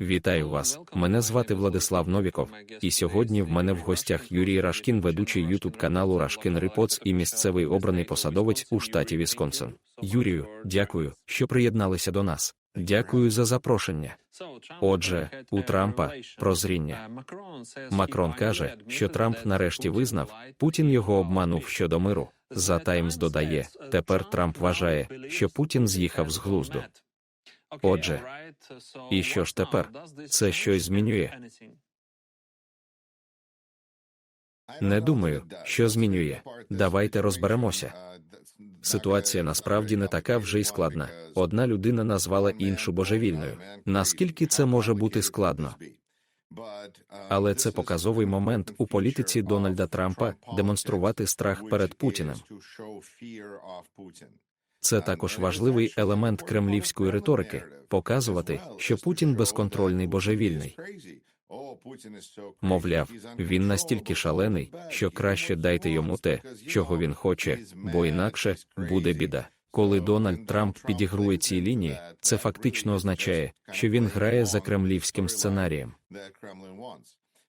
Вітаю вас. Мене звати Владислав Новіков, і сьогодні в мене в гостях Юрій Рашкін, ведучий Ютуб каналу Рашкін Репоц і місцевий обраний посадовець у штаті Вісконсин. Юрію, дякую, що приєдналися до нас. Дякую за запрошення. Отже, у Трампа прозріння. Макрон каже, що Трамп нарешті визнав, Путін його обманув щодо миру. За Таймс додає, тепер Трамп вважає, що Путін з'їхав з глузду. Отже, і що ж тепер? Це щось змінює? Не думаю, що змінює. Давайте розберемося. Ситуація насправді не така вже й складна. Одна людина назвала іншу божевільною. Наскільки це може бути складно? Але це показовий момент у політиці Дональда Трампа демонструвати страх перед Путіним. Це також важливий елемент кремлівської риторики показувати, що Путін безконтрольний божевільний. Мовляв, він настільки шалений, що краще дайте йому те, чого він хоче, бо інакше буде біда. Коли Дональд Трамп підігрує цій лінії, це фактично означає, що він грає за кремлівським сценарієм.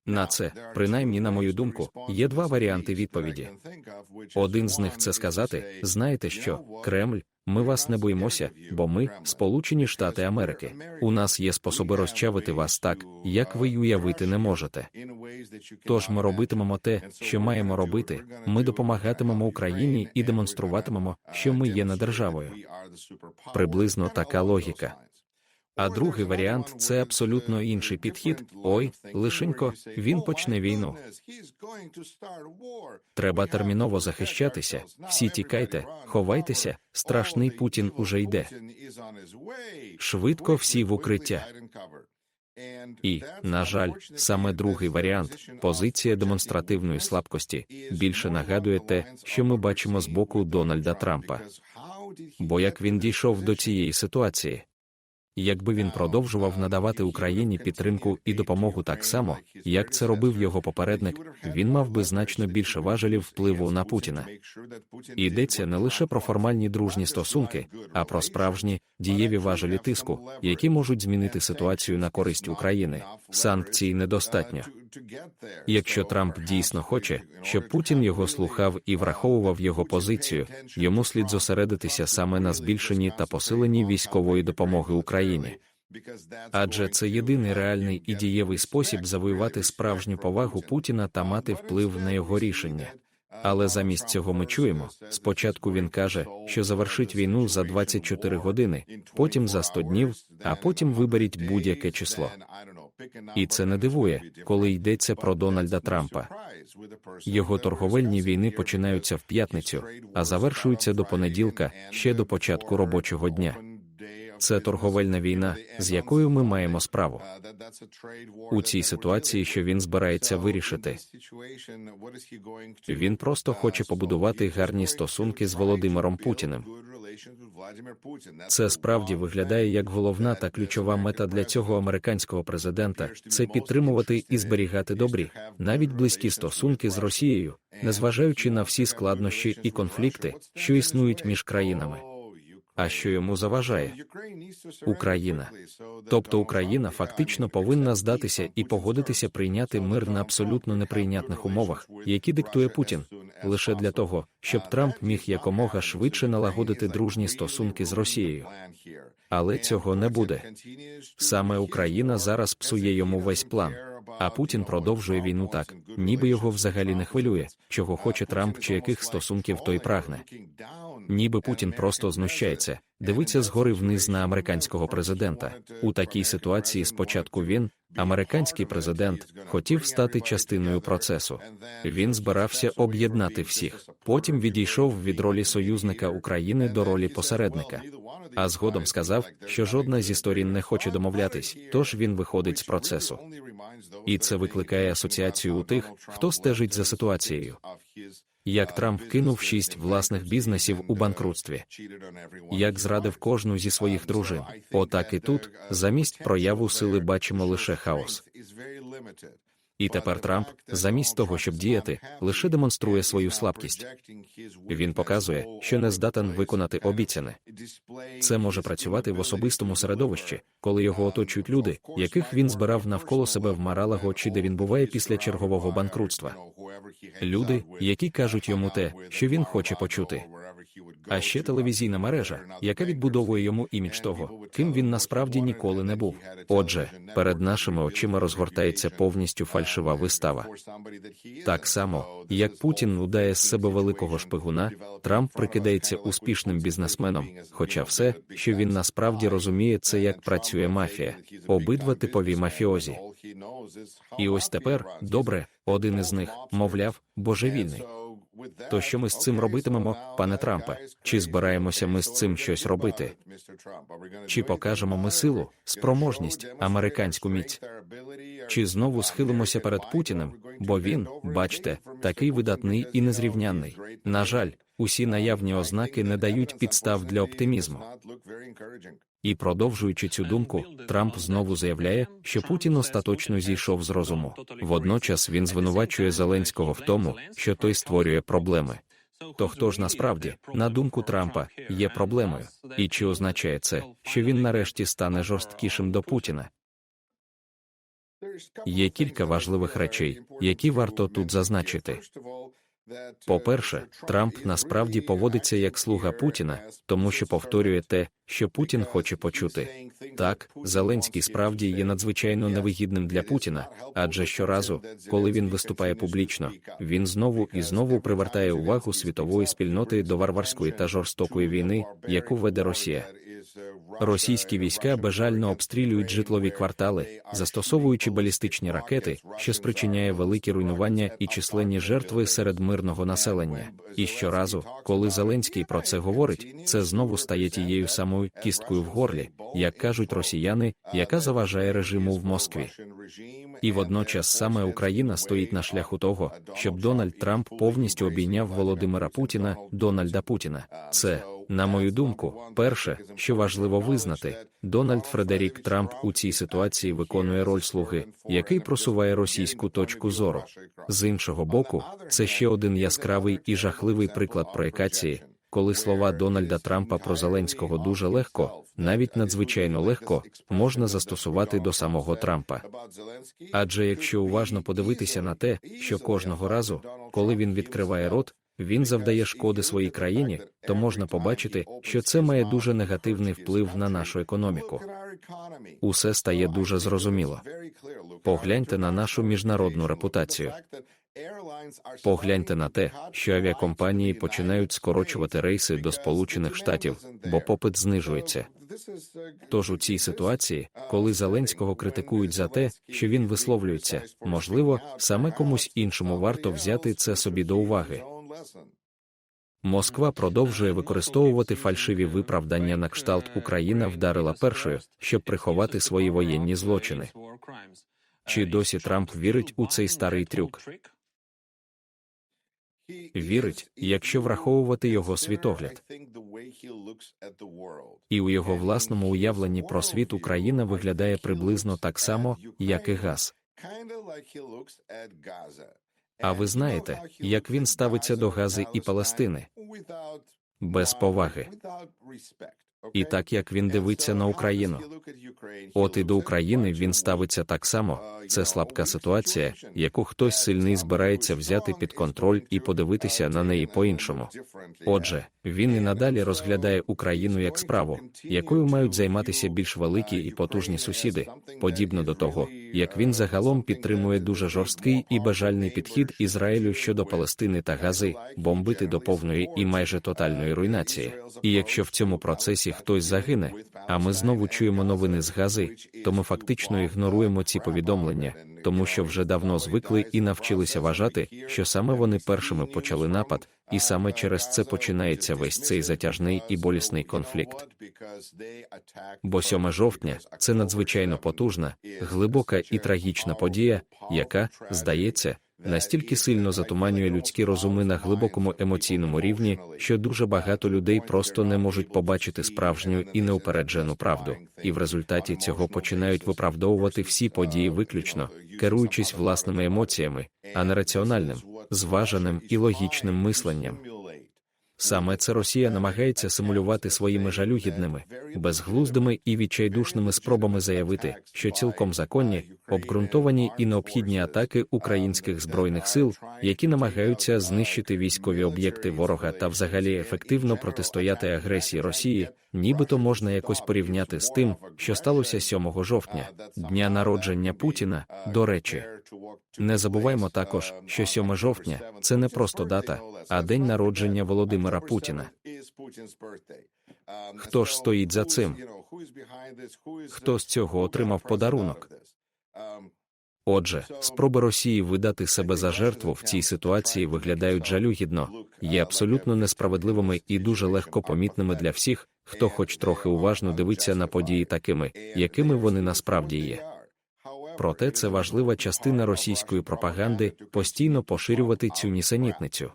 На це, принаймні, на мою думку, є два варіанти відповіді. Один з них це сказати: знаєте що, Кремль, ми вас не боїмося, бо ми Сполучені Штати Америки. У нас є способи розчавити вас так, як ви й уявити не можете. Тож ми робитимемо те, що маємо робити. Ми допомагатимемо Україні і демонструватимемо, що ми є не державою. Приблизно така логіка. А другий варіант це абсолютно інший підхід. Ой, лишенько, він почне війну. Треба терміново захищатися. Всі тікайте, ховайтеся. Страшний Путін уже йде. Швидко всі в укриття. І, на жаль, саме другий варіант позиція демонстративної слабкості більше нагадує те, що ми бачимо з боку Дональда Трампа. Бо як він дійшов до цієї ситуації? Якби він продовжував надавати Україні підтримку і допомогу так само, як це робив його попередник, він мав би значно більше важелів впливу на Путіна. Йдеться не лише про формальні дружні стосунки, а про справжні дієві важелі тиску, які можуть змінити ситуацію на користь України. Санкцій недостатньо. Якщо Трамп дійсно хоче, щоб Путін його слухав і враховував його позицію, йому слід зосередитися саме на збільшенні та посиленні військової допомоги Україні. Адже це єдиний реальний і дієвий спосіб завоювати справжню повагу Путіна та мати вплив на його рішення. Але замість цього ми чуємо: спочатку він каже, що завершить війну за 24 години, потім за 100 днів, а потім виберіть будь-яке число. І це не дивує, коли йдеться про Дональда Трампа. Його торговельні війни починаються в п'ятницю, а завершуються до понеділка, ще до початку робочого дня. Це торговельна війна, з якою ми маємо справу. У цій ситуації, що він збирається вирішити. Він просто хоче побудувати гарні стосунки з Володимиром Путіним. Це справді виглядає як головна та ключова мета для цього американського президента це підтримувати і зберігати добрі, навіть близькі стосунки з Росією, незважаючи на всі складнощі і конфлікти, що існують між країнами. А що йому заважає? Україна. Тобто Україна фактично повинна здатися і погодитися прийняти мир на абсолютно неприйнятних умовах, які диктує Путін, лише для того, щоб Трамп міг якомога швидше налагодити дружні стосунки з Росією. Але цього не буде. Саме Україна зараз псує йому весь план. А Путін продовжує війну так, ніби його взагалі не хвилює, чого хоче Трамп чи яких стосунків той прагне. Ніби Путін просто знущається, дивиться згори вниз на американського президента. У такій ситуації спочатку він, американський президент, хотів стати частиною процесу. Він збирався об'єднати всіх. Потім відійшов від ролі союзника України до ролі посередника. А згодом сказав, що жодна зі сторін не хоче домовлятись, тож він виходить з процесу. І це викликає асоціацію у тих, хто стежить за ситуацією. Як Трамп кинув шість власних бізнесів у банкрутстві, як зрадив кожну зі своїх дружин. Отак і тут, замість прояву сили, бачимо лише хаос. І тепер Трамп, замість того, щоб діяти, лише демонструє свою слабкість. Він показує, що не здатен виконати обіцяне. Це може працювати в особистому середовищі, коли його оточують люди, яких він збирав навколо себе в Маралаго чи де він буває після чергового банкрутства. Люди, які кажуть йому те, що він хоче почути. А ще телевізійна мережа, яка відбудовує йому імідж того, ким він насправді ніколи не був. Отже, перед нашими очима розгортається повністю фальшива вистава. Так само, як Путін удає з себе великого шпигуна, Трамп прикидається успішним бізнесменом, хоча все, що він насправді розуміє, це як працює мафія, обидва типові мафіозі. І ось тепер, добре, один із них, мовляв, божевільний. То що ми з цим робитимемо, пане Трампе? Чи збираємося ми з цим щось робити? Чи покажемо ми силу, спроможність, американську міць? Чи знову схилимося перед Путіним? Бо він, бачте, такий видатний і незрівнянний. На жаль, усі наявні ознаки не дають підстав для оптимізму. І продовжуючи цю думку, Трамп знову заявляє, що Путін остаточно зійшов з розуму. Водночас він звинувачує Зеленського в тому, що той створює проблеми. То хто ж насправді, на думку Трампа, є проблемою? І чи означає це, що він нарешті стане жорсткішим до Путіна? Є кілька важливих речей, які варто тут зазначити. По-перше, Трамп насправді поводиться як слуга Путіна, тому що повторює те, що Путін хоче почути. Так, Зеленський справді є надзвичайно невигідним для Путіна, адже щоразу, коли він виступає публічно, він знову і знову привертає увагу світової спільноти до варварської та жорстокої війни, яку веде Росія. Російські війська бажально обстрілюють житлові квартали, застосовуючи балістичні ракети, що спричиняє великі руйнування і численні жертви серед мирного населення. І щоразу, коли Зеленський про це говорить, це знову стає тією самою кісткою в горлі, як кажуть росіяни, яка заважає режиму в Москві. І водночас саме Україна стоїть на шляху того, щоб Дональд Трамп повністю обійняв Володимира Путіна, Дональда Путіна. Це на мою думку, перше, що важливо визнати, Дональд Фредерік Трамп у цій ситуації виконує роль слуги, який просуває російську точку зору. З іншого боку, це ще один яскравий і жахливий приклад проекації, коли слова Дональда Трампа про Зеленського дуже легко, навіть надзвичайно легко, можна застосувати до самого Трампа. Адже якщо уважно подивитися на те, що кожного разу, коли він відкриває рот, він завдає шкоди своїй країні, то можна побачити, що це має дуже негативний вплив на нашу економіку. Усе стає дуже зрозуміло. Погляньте на нашу міжнародну репутацію. Погляньте на те, що авіакомпанії починають скорочувати рейси до Сполучених Штатів, бо попит знижується. Тож у цій ситуації, коли Зеленського критикують за те, що він висловлюється, можливо, саме комусь іншому варто взяти це собі до уваги. Москва продовжує використовувати фальшиві виправдання на кшталт Україна вдарила першою, щоб приховати свої воєнні злочини. Чи досі Трамп вірить у цей старий трюк? Вірить, якщо враховувати його світогляд. І у його власному уявленні про світ Україна виглядає приблизно так само, як і газ. А ви знаєте, як він ставиться до Гази і Палестини? Без поваги. І так як він дивиться на Україну. От і до України він ставиться так само. Це слабка ситуація, яку хтось сильний збирається взяти під контроль і подивитися на неї по-іншому. Отже, він і надалі розглядає Україну як справу, якою мають займатися більш великі і потужні сусіди, подібно до того, як він загалом підтримує дуже жорсткий і бажальний підхід Ізраїлю щодо Палестини та Гази, бомбити до повної і майже тотальної руйнації. І якщо в цьому процесі хтось загине, а ми знову чуємо новини з Гази, то ми фактично ігноруємо ці повідомлення, тому що вже давно звикли і навчилися вважати, що саме вони першими почали напад, і саме через це починається весь цей затяжний і болісний конфлікт. Бо 7 жовтня це надзвичайно потужна, глибока і трагічна подія, яка, здається, настільки сильно затуманює людські розуми на глибокому емоційному рівні, що дуже багато людей просто не можуть побачити справжню і неупереджену правду, і в результаті цього починають виправдовувати всі події виключно, керуючись власними емоціями, а не раціональним, зваженим і логічним мисленням. Саме це Росія намагається симулювати своїми жалюгідними, безглуздими і відчайдушними спробами заявити, що цілком законні, обґрунтовані і необхідні атаки українських збройних сил, які намагаються знищити військові об'єкти ворога та взагалі ефективно протистояти агресії Росії, нібито можна якось порівняти з тим, що сталося 7 жовтня, дня народження Путіна. До речі, не забуваймо також, що 7 жовтня це не просто дата, а день народження Володимира Путіна. Хто ж стоїть за цим? Хто з цього отримав подарунок? Отже, спроби Росії видати себе за жертву в цій ситуації виглядають жалюгідно, є абсолютно несправедливими і дуже легко помітними для всіх, хто хоч трохи уважно дивиться на події такими, якими вони насправді є. Проте це важлива частина російської пропаганди постійно поширювати цю нісенітницю.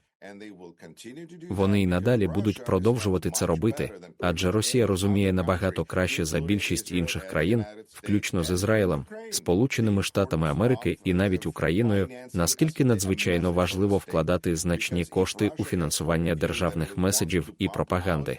Вони й надалі будуть продовжувати це робити, адже Росія розуміє набагато краще за більшість інших країн, включно з Ізраїлем, Сполученими Штатами Америки і навіть Україною, наскільки надзвичайно важливо вкладати значні кошти у фінансування державних меседжів і пропаганди.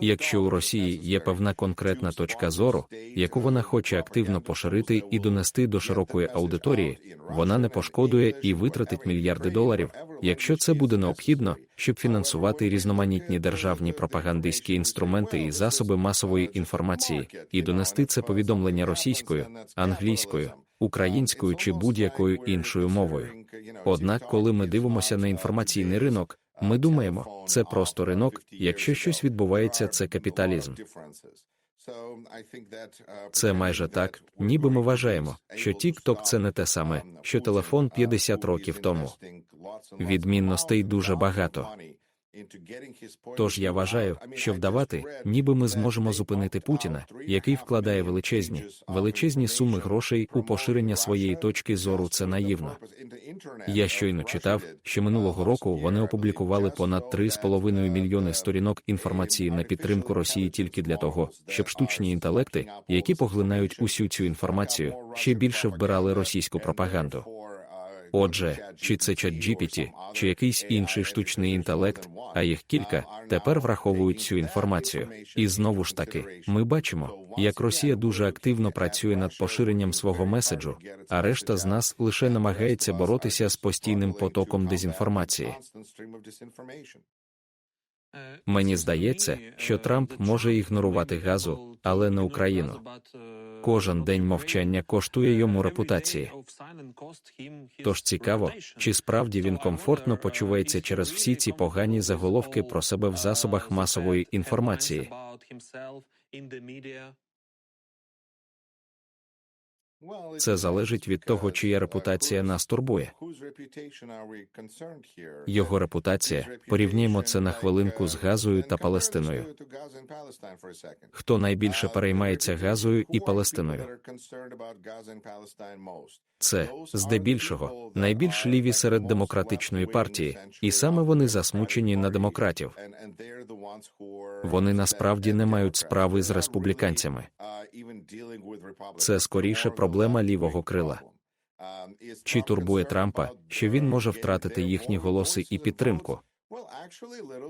Якщо у Росії є певна конкретна точка зору, яку вона хоче активно поширити і донести до широкої аудиторії, вона не пошкодує і витратить мільярди доларів, якщо це буде необхідно, щоб фінансувати різноманітні державні пропагандистські інструменти і засоби масової інформації, і донести це повідомлення російською, англійською, українською чи будь-якою іншою мовою. Однак, коли ми дивимося на інформаційний ринок, ми думаємо, це просто ринок, якщо щось відбувається, це капіталізм. Це майже так, ніби ми вважаємо, що TikTok – це не те саме, що телефон 50 років тому. Відмінностей дуже багато. Тож я вважаю, що вдавати, ніби ми зможемо зупинити Путіна, який вкладає величезні, величезні суми грошей у поширення своєї точки зору. Це наївно. Я щойно читав, що минулого року вони опублікували понад 3,5 мільйони сторінок інформації на підтримку Росії тільки для того, щоб штучні інтелекти, які поглинають усю цю інформацію, ще більше вбирали російську пропаганду. Отже, чи це ChatGPT, чи якийсь інший штучний інтелект, а їх кілька, тепер враховують цю інформацію. І знову ж таки, ми бачимо, як Росія дуже активно працює над поширенням свого меседжу, а решта з нас лише намагається боротися з постійним потоком дезінформації. Мені здається, що Трамп може ігнорувати газу, але не Україну. Кожен день мовчання коштує йому репутації. Тож цікаво, чи справді він комфортно почувається через всі ці погані заголовки про себе в засобах масової інформації. Це залежить від того, чия репутація нас турбує. Його репутація порівняємо це на хвилинку з Газою та Палестиною. Хто найбільше переймається Газою і Палестиною? Це здебільшого найбільш ліві серед демократичної партії, і саме вони засмучені на демократів. Вони насправді не мають справи з республіканцями. Це скоріше проблема лівого крила. Чи турбує Трампа, що він може втратити їхні голоси і підтримку?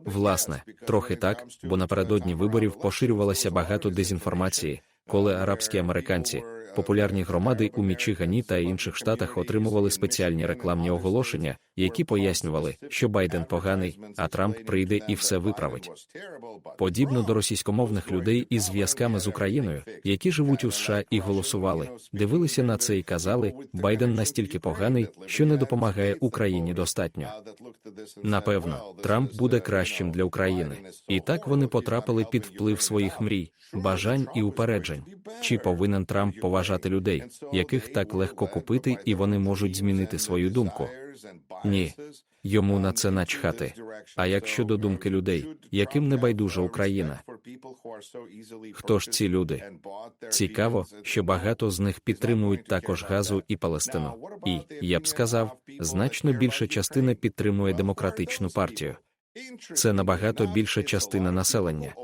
Власне, трохи так, бо напередодні виборів поширювалося багато дезінформації, коли арабські американці, популярні громади у Мічигані та інших штатах отримували спеціальні рекламні оголошення, які пояснювали, що Байден поганий, а Трамп прийде і все виправить. Подібно до російськомовних людей із зв'язками з Україною, які живуть у США і голосували, дивилися на це і казали, Байден настільки поганий, що не допомагає Україні достатньо. Напевно, Трамп буде кращим для України, і так вони потрапили під вплив своїх мрій, бажань і упереджень. Чи повинен Трамп поважати людей, яких так легко купити, і вони можуть змінити свою думку? Ні, йому на це начхати. А як щодо думки людей, яким не байдужа Україна? Хто ж ці люди? Цікаво, що багато з них підтримують також Газу і Палестину. І, я б сказав, значно більша частина підтримує демократичну партію. Це набагато більша частина населення.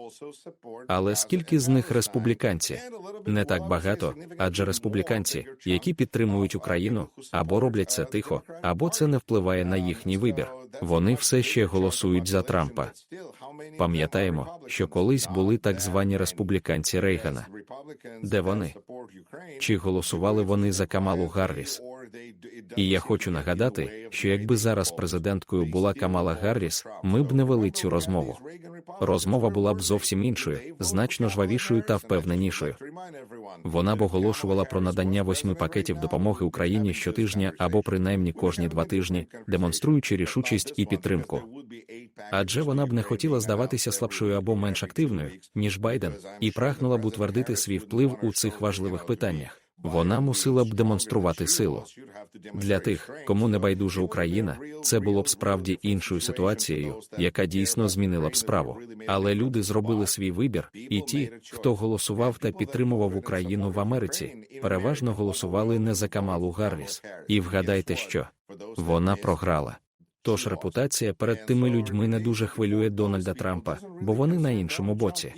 Але скільки з них республіканці? Не так багато, адже республіканці, які підтримують Україну, або роблять це тихо, або це не впливає на їхній вибір. Вони все ще голосують за Трампа. Пам'ятаємо, що колись були так звані республіканці Рейгана. Де вони? Чи голосували вони за Камалу Гарріс? І я хочу нагадати, що якби зараз президенткою була Камала Гарріс, ми б не вели цю розмову. Розмова була б зовсім іншою, значно жвавішою та впевненішою. Вона б оголошувала про надання восьми пакетів допомоги Україні щотижня або принаймні кожні два тижні, демонструючи рішучість і підтримку. Адже вона б не хотіла здаватися слабшою або менш активною, ніж Байден, і прагнула б утвердити свій вплив у цих важливих питаннях. Вона мусила б демонструвати силу. Для тих, кому не байдужа Україна, це було б справді іншою ситуацією, яка дійсно змінила б справу. Але люди зробили свій вибір, і ті, хто голосував та підтримував Україну в Америці, переважно голосували не за Камалу Гарріс. І вгадайте, що вона програла. Тож репутація перед тими людьми не дуже хвилює Дональда Трампа, бо вони на іншому боці.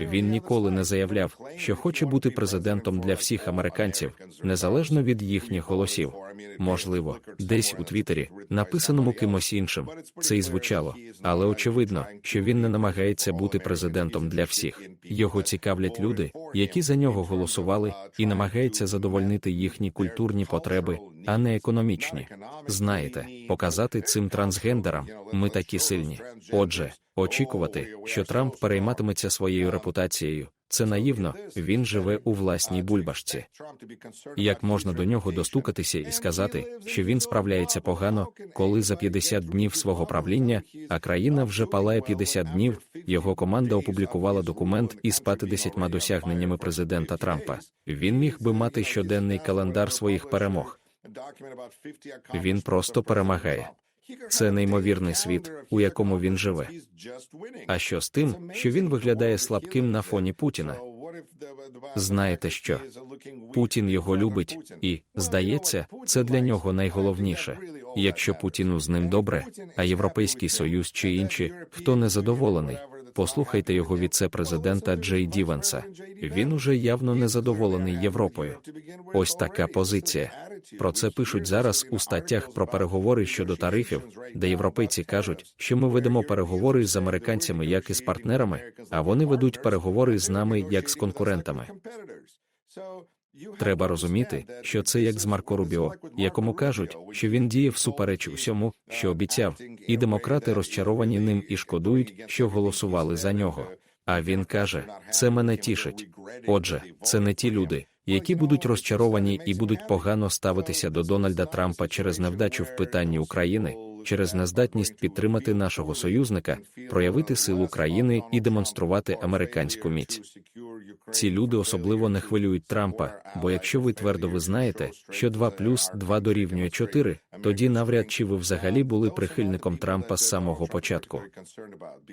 Він ніколи не заявляв, що хоче бути президентом для всіх американців, незалежно від їхніх голосів. Можливо, десь у Твіттері, написаному кимось іншим, це й звучало, але очевидно, що він не намагається бути президентом для всіх. Його цікавлять люди, які за нього голосували, і намагається задовольнити їхні культурні потреби, а не економічні. Знаєте, показати цим трансгендерам ми такі сильні. Отже, очікувати, що Трамп перейматиметься своєю репутацією. Це наївно, він живе у власній бульбашці. Як можна до нього достукатися і сказати, що він справляється погано, коли за 50 днів свого правління, а країна вже палає 50 днів, його команда опублікувала документ із 50 досягненнями президента Трампа. Він міг би мати щоденний календар своїх перемог. Він просто перемагає. Це неймовірний світ, у якому він живе. А що з тим, що він виглядає слабким на фоні Путіна? Знаєте що? Путін його любить, і, здається, це для нього найголовніше. Якщо Путіну з ним добре, а Європейський Союз чи інші, хто не задоволений, послухайте його віце-президента Джей Діванса. Він уже явно незадоволений Європою. Ось така позиція. Про це пишуть зараз у статтях про переговори щодо тарифів, де європейці кажуть, що ми ведемо переговори з американцями як із партнерами, а вони ведуть переговори з нами як з конкурентами. Треба розуміти, що це як з Марко Рубіо, якому кажуть, що він діє всупереч усьому, що обіцяв, і демократи розчаровані ним і шкодують, що голосували за нього. А він каже: це мене тішить. Отже, це не ті люди, які будуть розчаровані і будуть погано ставитися до Дональда Трампа через невдачу в питанні України, через нездатність підтримати нашого союзника, проявити силу країни і демонструвати американську міць. Ці люди особливо не хвилюють Трампа, бо якщо ви твердо визнаєте, що 2 плюс 2 дорівнює 4, тоді навряд чи ви взагалі були прихильником Трампа з самого початку.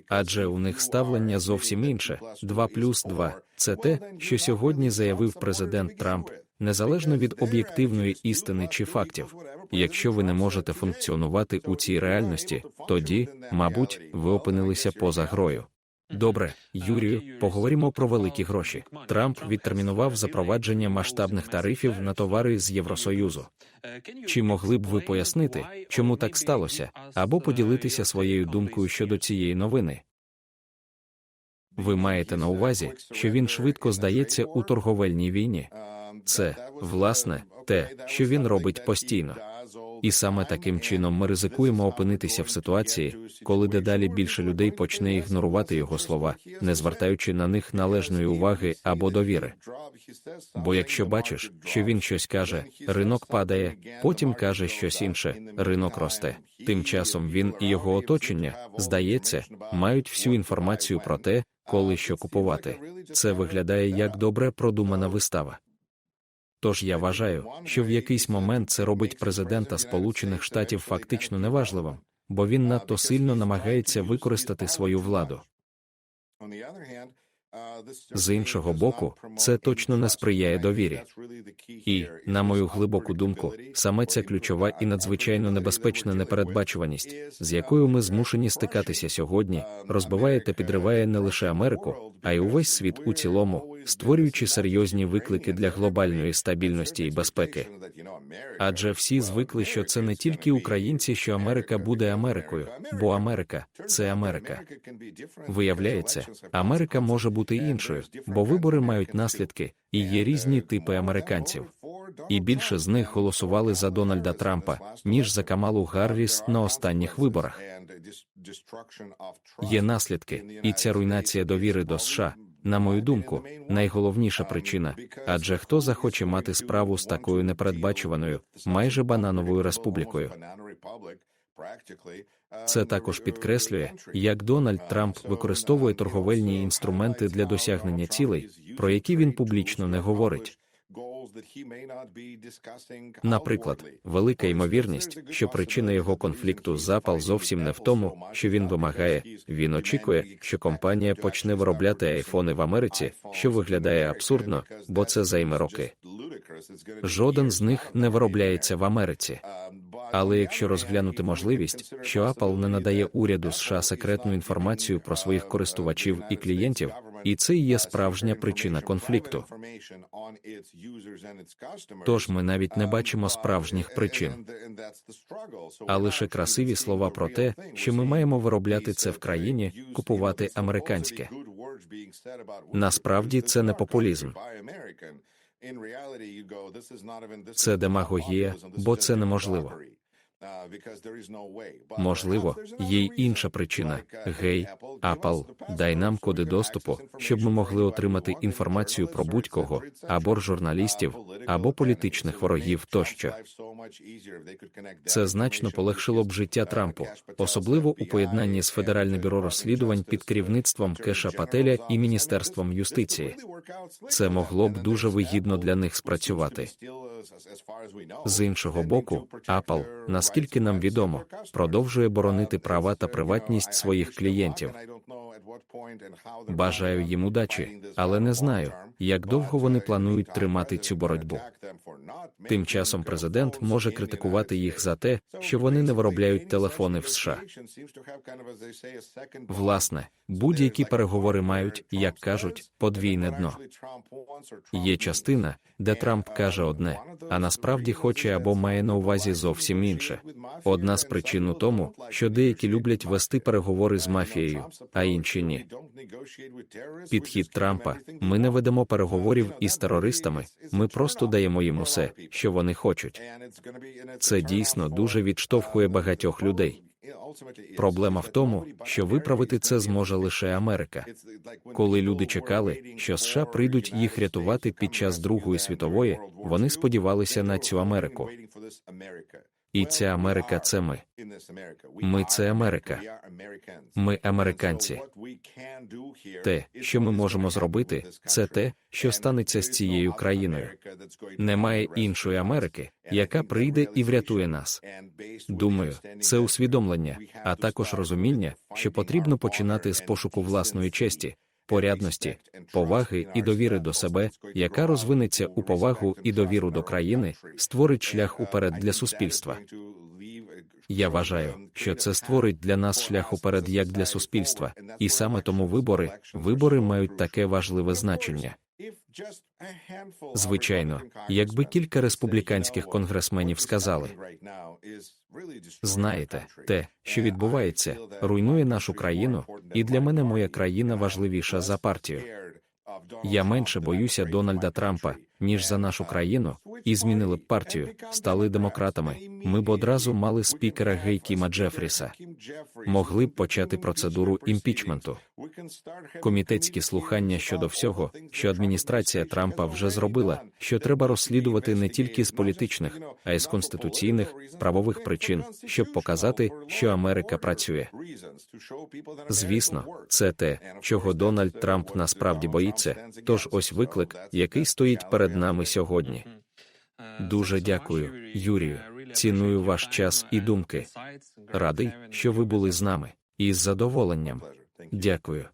Адже у них ставлення зовсім інше. 2 плюс 2 – це те, що сьогодні заявив президент Трамп, незалежно від об'єктивної істини чи фактів. Якщо ви не можете функціонувати у цій реальності, тоді, мабуть, ви опинилися поза грою. Добре, Юрію, поговоримо про великі гроші. Трамп відтермінував запровадження масштабних тарифів на товари з Євросоюзу. Чи могли б ви пояснити, чому так сталося, або поділитися своєю думкою щодо цієї новини? Ви маєте на увазі, що він швидко здається у торговельній війні. Це, власне, те, що він робить постійно. І саме таким чином ми ризикуємо опинитися в ситуації, коли дедалі більше людей почне ігнорувати його слова, не звертаючи на них належної уваги або довіри. Бо якщо бачиш, що він щось каже, ринок падає, потім каже щось інше, ринок росте. Тим часом він і його оточення, здається, мають всю інформацію про те, коли що купувати. Це виглядає як добре продумана вистава. Тож я вважаю, що в якийсь момент це робить президента Сполучених Штатів фактично неважливим, бо він надто сильно намагається використати свою владу. З іншого боку, це точно не сприяє довірі. І, на мою глибоку думку, саме ця ключова і надзвичайно небезпечна непередбачуваність, з якою ми змушені стикатися сьогодні, розбиває та підриває не лише Америку, а й увесь світ у цілому, створюючи серйозні виклики для глобальної стабільності і безпеки. Адже всі звикли, що це не тільки українці, що Америка буде Америкою, бо Америка це Америка. Виявляється, Америка може бути іншою, бо вибори мають наслідки, і є різні типи американців. І більше з них голосували за Дональда Трампа, ніж за Камалу Гарріс на останніх виборах. Є наслідки, і ця руйнація довіри до США, на мою думку, найголовніша причина. Адже хто захоче мати справу з такою непередбачуваною, майже банановою республікою. Це також підкреслює, як Дональд Трамп використовує торговельні інструменти для досягнення цілей, про які він публічно не говорить. Наприклад, велика ймовірність, що причина його конфлікту з Apple зовсім не в тому, що він вимагає, він очікує, що компанія почне виробляти айфони в Америці, що виглядає абсурдно, бо це займе роки. Жоден з них не виробляється в Америці. Але якщо розглянути можливість, що Apple не надає уряду США секретну інформацію про своїх користувачів і клієнтів, і це є справжня причина конфлікту. Тож ми навіть не бачимо справжніх причин, а лише красиві слова про те, що ми маємо виробляти це в країні, купувати американське. Насправді це не популізм. Це демагогія, бо це неможливо. Можливо, є й інша причина. Гей, Apple, дай нам коди доступу, щоб ми могли отримати інформацію про будь-кого, або журналістів, або політичних ворогів тощо. Це значно полегшило б життя Трампу, особливо у поєднанні з Федеральним бюро розслідувань під керівництвом Кеша Пателя і Міністерством юстиції. Це могло б дуже вигідно для них спрацювати. З іншого боку, Apple, наскільки нам відомо, продовжує боронити права та приватність своїх клієнтів. Бажаю їм удачі, але не знаю, як довго вони планують тримати цю боротьбу. Тим часом президент може критикувати їх за те, що вони не виробляють телефони в США. Власне, будь-які переговори мають, як кажуть, подвійне дно. Є частина, де Трамп каже одне, а насправді хоче або має на увазі зовсім інше. Одна з причин у тому, що деякі люблять вести переговори з мафією, а інші ні. Підхід Трампа: ми не ведемо переговорів із терористами, ми просто даємо їм усе, що вони хочуть. Це дійсно дуже відштовхує багатьох людей. Проблема в тому, що виправити це зможе лише Америка. Коли люди чекали, що США прийдуть їх рятувати під час Другої світової, вони сподівалися на цю Америку. І ця Америка це ми. Ми це Америка. Ми американці. Те, що ми можемо зробити, це те, що станеться з цією країною. Немає іншої Америки, яка прийде і врятує нас. Думаю, це усвідомлення, а також розуміння, що потрібно починати з пошуку власної честі, порядності, поваги і довіри до себе, яка розвинеться у повагу і довіру до країни, створить шлях уперед для суспільства. Я вважаю, що це створить для нас шлях уперед як для суспільства, і саме тому вибори вибори мають таке важливе значення. Звичайно, якби кілька республіканських конгресменів сказали, знаєте, те, що відбувається, руйнує нашу країну, і для мене моя країна важливіша за партію. Я менше боюся Дональда Трампа, ніж за нашу країну, і змінили б партію, стали демократами. Ми б одразу мали спікера Гейкіма Джефріса. Могли б почати процедуру імпічменту. Комітетські слухання щодо всього, що адміністрація Трампа вже зробила, що треба розслідувати не тільки з політичних, а й з конституційних правових причин, щоб показати, що Америка працює. Звісно, це те, чого Дональд Трамп насправді боїться. Тож ось виклик, який стоїть перед нами сьогодні. Дуже дякую, Юрію. Ціную ваш час і думки. Радий, що ви були з нами. І з задоволенням. Дякую.